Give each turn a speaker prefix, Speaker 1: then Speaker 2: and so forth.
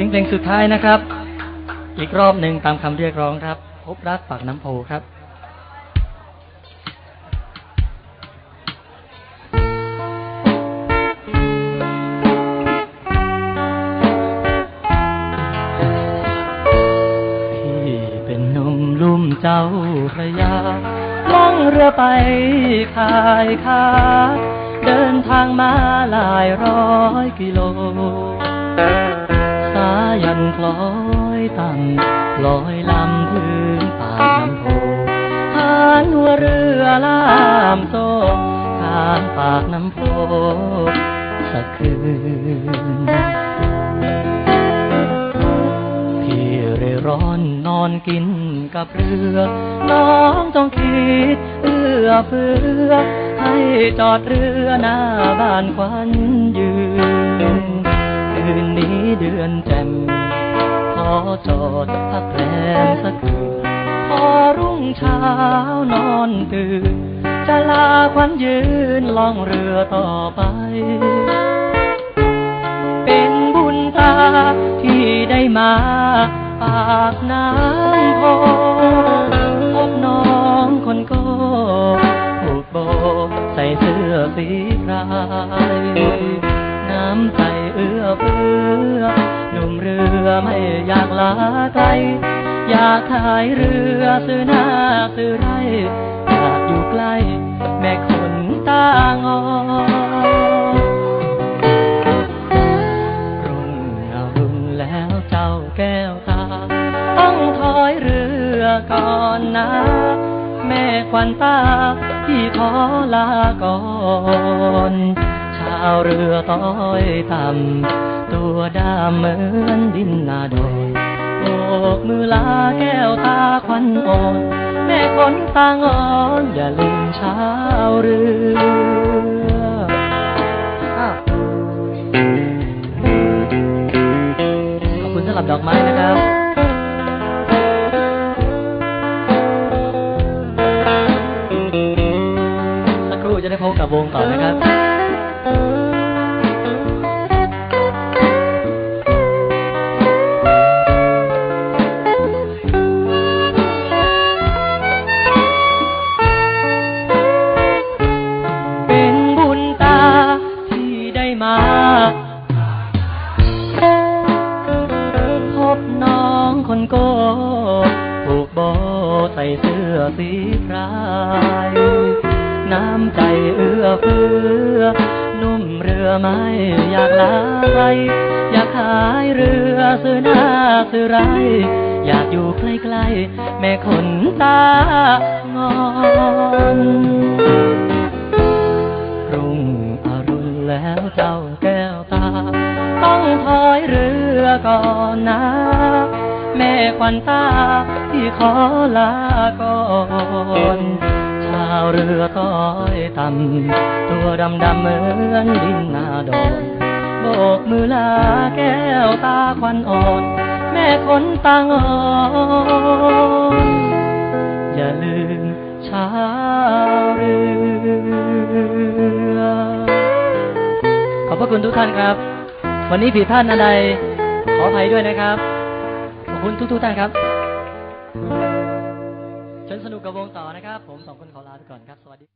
Speaker 1: ถึงเพลงสุดท้ายนะครับ อีกรอบหนึ่งตามคำเรียกร้องครับ พบรักปากน้ำโพครับพี่เป็นหนุ่มลุ่มเจ้าพระยาล่องเรือไปขายค้าเดินทางมาหลายร้อยกิโล คล้อยต่ำลอยลำถึงปากน้ำโพหานหัวเรือลามโซ่ข้ามปากน้ำโพสักคืนพี่เร่ร่อนนอนกินกับเรือ น้องต้องคิดเอื้อเฟื้อให้จอดเรือหน้าบ้านควันย เดือนแจ่มขอจอดพักแรมสักคืนพอรุ่งเช้านอนตื่นจะลาควันยืนล่องเรือต่อไป เป็นบุญตาที่ได้มาปากน้ำโพพบน้องคนโก้ผูกโบใส่เสื้อสีครายำใจเอื้อเฟื้อหนุ่มเรือไม่อยากลาไกลอยากขายเรือซื้อนาซื้อไรอยากอยู่ใกล้ แม่คนตางอรุ่งอรุณแล้วเจ้าแก้วตา ต้องถอยเรือก่อนนะ แม่ควันตาพี่ขอลาก่อนาวเรือต้อยต่ำตัวดำเหมือนดินนาดอยโบกมือลาแก้วตาควันอ่อนแม่คนตางอนอย่าลืมชาวเรือขอบคุณสำหรับดอกไม้นะครับสักครู่จะได้พบกับวงต่อนะครับ เป็นบุญตาที่ได้มาพบน้องคนโก้ผูกโบใส่เสื้อสีพราย ไม่อยากลาไกลอยากขายเรือซื้อหน้าซื้อไร อยากอยู่ใกล้ๆแม่คนตางอนรุ่งอรุณแล้วเจ้าแก้วตา ต้องถอยเรือก่อนนะ แม่ควันตาที่ขอลาก่อนาวเรือต้อยต่ำตัวดำดำเหมือนดินนาดอนโบกมือลาแก้วตาควันอ่อน แม่คนตางอนอย่าลืมชาวเรือขอบพระคุณทุกท่านครับ วันนี้ผิดท่านอันใดขออภัยด้วยนะครับ ขอบคุณทุกทุกๆท่านครับ เชิญสนุกกับวงต่อนะครับ ผมสองคนขอลาไปก่อนครับ สวัสดี